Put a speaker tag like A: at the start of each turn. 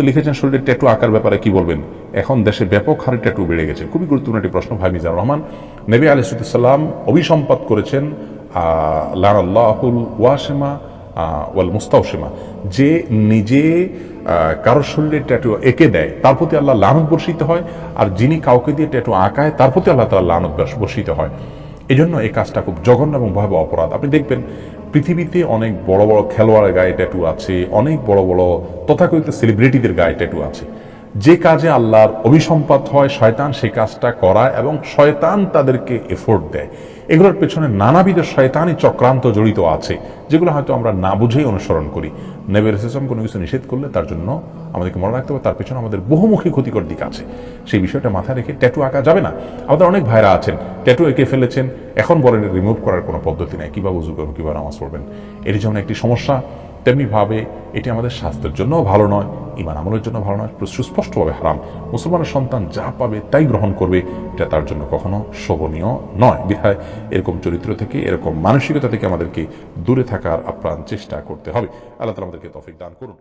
A: তো লিখেছেন শরীরের ট্যাটু আঁকার ব্যাপারে কি বলবেন? এখন দেশে ব্যাপক হারে ট্যাটু বেড়ে গেছে। খুবই গুরুত্বপূর্ণ একটি প্রশ্ন, ভাই মিজানুর রহমান। নবী আলিসাল্লাম অভিসম্পাদ করেছেন লাহুল ওয়াসেমা ওয়াল মুস্তাউসেমা যে নিজে কারোর শরীরে ট্যাটু এঁকে দেয়, তার প্রতি আল্লাহ লানত বর্ষিত হয়, আর যিনি কাউকে দিয়ে ট্যাটু আঁকায়, তার প্রতি আল্লাহ তালা লানত বর্ষিত হয়। এই জন্য এই কাজটা খুব জঘন্য এবং ভয়াবহ অপরাধ। আপনি দেখবেন, পৃথিবীতে অনেক বড় বড় খেলোয়াড়ের গায়ে ট্যাটু আছে, অনেক বড় বড় তথাকথিত সেলিব্রিটিদের গায়ে ট্যাটু আছে। যে কাজে আল্লাহর অভিসম্পাদ হয়, শয়তান সেই কাজটা করায় এবং শয়তান তাদেরকে এফোর্ট দেয়। এগুলোর পেছনে নানাবিধ শয়তানি চক্রান্ত জড়িত আছে, যেগুলো হয়তো আমরা না বুঝেই অনুসরণ করি। নেবের সিস্টেম কোনো কিছু নিষেধ করলে তার জন্য আমাদেরকে মনে রাখতে হবে, তার পেছনে আমাদের বহুমুখী ক্ষতিকর দিক আছে। সেই বিষয়টা মাথায় রেখে ট্যাটু আঁকা যাবে না। আমাদের অনেক ভাইরা আছেন ট্যাটু এঁকে ফেলেছেন, এখন বলেন রিমুভ করার কোনো পদ্ধতি নেই। কীভাবে উজু করবেন কীভাবে নামাজ পড়বেন। এটি যেমন একটি সমস্যা তেমনিভাবে এটি আমাদের স্বাস্থ্যের জন্যও ভালো নয় ইমান আমলের জন্য ভালো নয় সুস্পষ্টভাবে হারাম। মুসলমানের সন্তান যা পাবে তাই গ্রহণ করবে, এটা তার জন্য কখনো শোভনীয় নয়। বিধায় এরকম চরিত্র থেকে, এরকম মানসিকতা থেকে আমাদেরকে দূরে থাকার আপ্রাণ চেষ্টা করতে হবে। আল্লাহ তালা আমাদেরকে তফিক দান করুন।